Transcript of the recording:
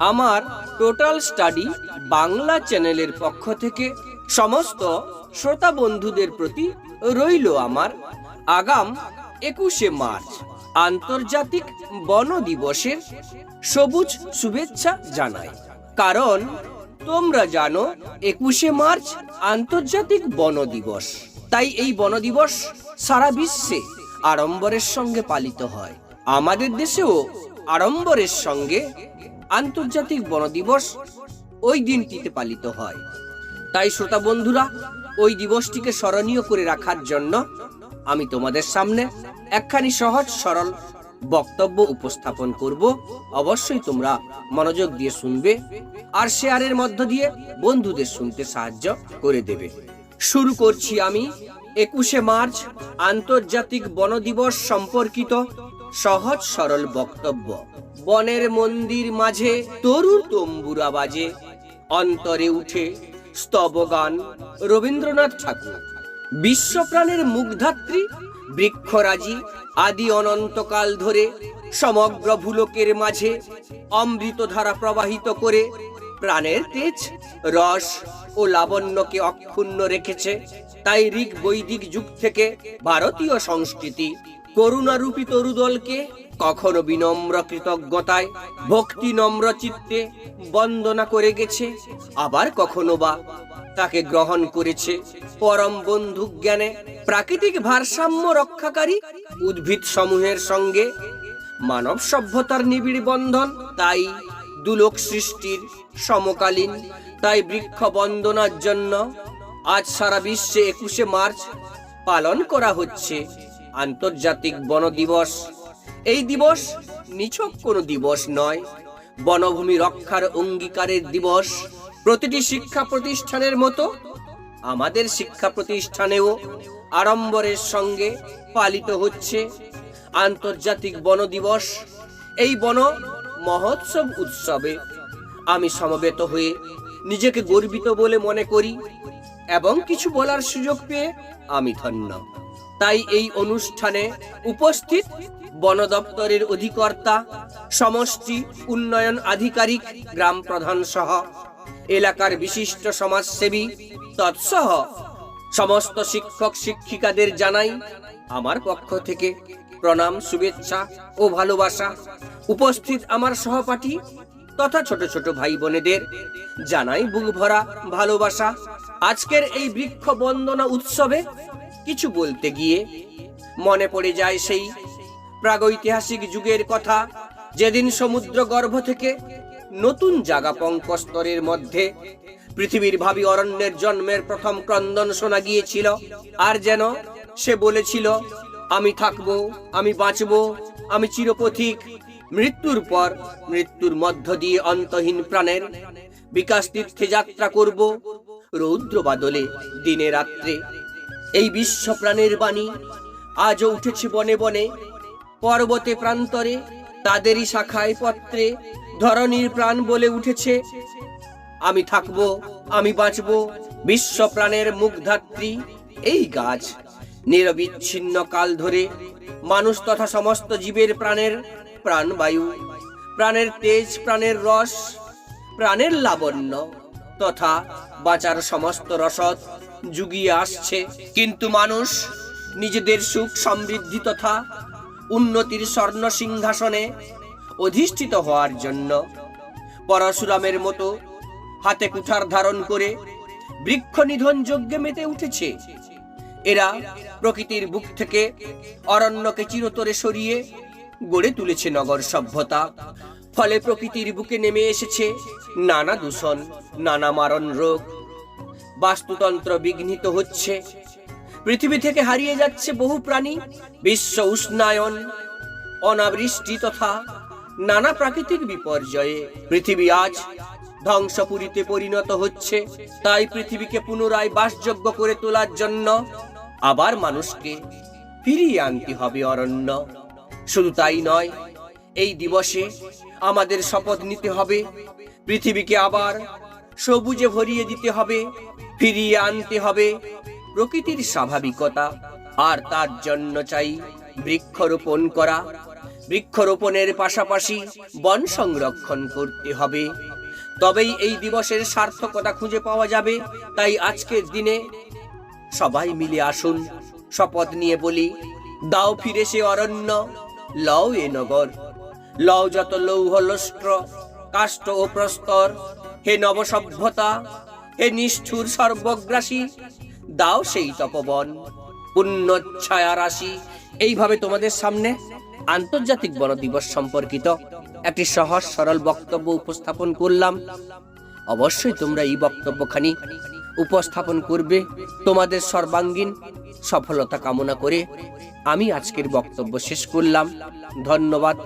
আমার total study Bangla চ্যানেলের পক্ষ থেকে। সমস্ত শ্রোতা বন্ধুদের প্রতি রইল আমার আগাম একুশে মার্চ আন্তর্জাতিক বন দিবসের সবুজ শুভেচ্ছা জানাই। কারণ তোমরা জানো, একুশে মার্চ আন্তর্জাতিক বন দিবস। তাই এই বন দিবস সারা বিশ্বে আড়ম্বরের সঙ্গে পালিত হয়। আমাদের দেশেও আড়ম্বরের সঙ্গে আন্তর্জাতিক বন দিবস ওই দিনটিতে পালিত হয়। তাই শ্রোতা বন্ধুরা, ওই দিবসটিকে স্মরণীয় করে রাখার জন্য আমি তোমাদের সামনে একখানি সহজ, সরল বক্তব্য উপস্থাপন করব। অবশ্যই তোমরা মনোযোগ দিয়ে শুনবে আর শেয়ারের মধ্য দিয়ে বন্ধুদের শুনতে সাহায্য করে দেবে। শুরু করছি আমি। একুশে মার্চ, আন্তর্জাতিক বন দিবস সম্পর্কিত সহজ, সরল বক্তব্য। বনের মন্দির মাঝে তরুর তম্বুরা বাজে। অন্তরে উঠে স্তবগান রবীন্দ্রনাথ ঠাকুর। বিশ্বপ্রাণের মুগ্ধাত্রী, বৃক্ষরাজি, আদি অনন্তকাল ধরে সমগ্র ভূলোকের মাঝে অমৃত ধারা প্রবাহিত করে প্রাণের তেজ, রস ও লাবণ্যকে অক্ষুণ্ণ রেখেছে। তাই ঋগ বৈদিক যুগ থেকে ভারতীয় সংস্কৃতি করুণারূপী তরুদলকে কখনো বিনম্র কৃতজ্ঞতায়, ভক্তি নম্র চিত্তে বন্দনা করে গেছে, আবার কখনো বা তাকে গ্রহণ করেছে পরম বন্ধু জ্ঞানে প্রাকৃতিক ভারসাম্য রক্ষাকারী উদ্ভিদ সমূহের সঙ্গে। মানব সভ্যতার নিবিড় বন্ধন, তাই দুলোক সৃষ্টির সমকালীন, তাই বৃক্ষ বন্দনার জন্য আজ সারা বিশ্বে একুশে মার্চ পালন করা হচ্ছে। আন্তর্জাতিক বন দিবস এই দিবস নিছক কোনো দিবস নয়। বনভূমি রক্ষার অঙ্গীকারের দিবস প্রতিটি শিক্ষা প্রতিষ্ঠানের মতো। আমাদের শিক্ষা প্রতিষ্ঠানেও আড়ম্বরের সঙ্গে পালিত হচ্ছে। আন্তর্জাতিক বন দিবস এই বন মহোৎসব উৎসবে আমি সমবেত হয়ে নিজেকে গর্বিত বলে মনে করি এবং কিছু বলার সুযোগ পেয়ে আমি ধন্য। তাই এই অনুষ্ঠানে উপস্থিত বন দপ্তরের অধিকর্তা, সমষ্টি, উন্নয়ন আধিকারিক, গ্রাম প্রধান সহ এলাকার বিশিষ্ট সমাজসেবী তৎসহ সমস্ত শিক্ষক শিক্ষিকাদের জানাই আমার পক্ষ থেকে প্রণাম, শুভেচ্ছা ও ভালোবাসা। উপস্থিত আমার সহপাঠী তথা ছোট ছোট ভাই বোনেদের জানাই বুক ভরা ভালোবাসা। আজকের এই বৃক্ষ বন্দনা উৎসবে কিছু বলতে গিয়ে মনে পড়ে যায় সেই প্রাগৈতিহাসিক যুগের কথা, যেদিন সমুদ্র গর্ভ থেকে নতুন জাগা পঙ্কস্তরের মধ্যে পৃথিবীর ভাবি অরণ্যের জন্মের প্রথম ক্রন্দন শোনা গিয়েছিল, আর যেন সে বলেছিল, আমি থাকব, আমি বাঁচবো, আমি চিরপথিক, মৃত্যুর পর মৃত্যুর মধ্য দিয়ে অন্তহীন প্রাণের বিকাশ তীর্থে যাত্রা করব রৌদ্র বাদলে দিনে রাত্রে। এই বিশ্ব প্রাণের বাণী আজও উঠেছে বনে বনে, পর্বতে প্রান্তরে, তাদেরই শাখায় পত্রে ধরনীর প্রাণ বলে উঠেছে। আমি থাকব, আমি বাঁচব বিশ্ব প্রাণের মুগ্ধাত্রী। এই গাছ নিরবিচ্ছিন্ন কাল ধরে মানুষ তথা সমস্ত জীবের প্রাণের প্রাণবায়ু, প্রাণের তেজ, প্রাণের রস, প্রাণের লাবণ্য তথা বাঁচার সমস্ত রসদ যুগিয়ে আসছে। কিন্তু মানুষ নিজেদের সুখ সমৃদ্ধি তথা উন্নতির স্বর্ণ সিংহাসনে অধিষ্ঠিত হওয়ার জন্য পরশুরামের মতো হাতে কুঠার ধারণ করে বৃক্ষ নিধন যজ্ঞে মেতে উঠেছে। এরা প্রকৃতির বুক থেকে অরণ্যকে চিরতরে সরিয়ে গড়ে তুলেছে নগর সভ্যতা। ফলে প্রকৃতির বুকে নেমে এসেছে নানা দূষণ, নানা মারণ রোগ বাস্তুতন্ত্র বিঘ্নিত হচ্ছে। পৃথিবী থেকে হারিয়ে যাচ্ছে বহু প্রাণী, বিশ্ব উষ্ণায়ন, অনাবৃষ্টি তথা নানা প্রাকৃতিক বিপর্যয়ে। পৃথিবী আজ ধ্বংসপুরীতে পরিণত হচ্ছে। তাই পৃথিবীকে পুনরায় বাসযোগ্য করে তোলার জন্য আবার মানুষকে ফিরিয়ে আনতে হবে অরণ্য। শুধু তাই নয়, এই দিবসে আমাদের শপথ নিতে হবে। পৃথিবীকে আবার সবুজে ভরিয়ে দিতে হবে। ফিরিয়ে আনতে হবে প্রকৃতির স্বাভাবিকতা, আর তার জন্য চাই বৃক্ষরোপণ করা। বৃক্ষরোপণের পাশাপাশি বন সংরক্ষণ করতে হবে। তবেই এই দিবসের সার্থকতা খুঁজে পাওয়া যাবে। তাই আজকের দিনে সবাই মিলে আসুন, শপথ নিয়ে বলি, দাও ফিরে সে অরণ্য, লও এ নগর। লও যত লৌহ লস্ট্র কাষ্ঠ ও প্রস্তর, হে নবসভ্যতা হে নিষ্ঠুর সর্বগ্রাসী, দাও সেই তপবন পুণ্য ছায়া রাশি। এইভাবে তোমাদের সামনে আন্তর্জাতিক বন দিবস সম্পর্কিত একটি সহজ, সরল বক্তব্য উপস্থাপন করলাম। অবশ্যই তোমরা এই বক্তব্যখানি উপস্থাপন করবে তোমাদের সর্বাঙ্গীন সফলতা কামনা করে। আমি আজকের বক্তব্য শেষ করলাম। ধন্যবাদ।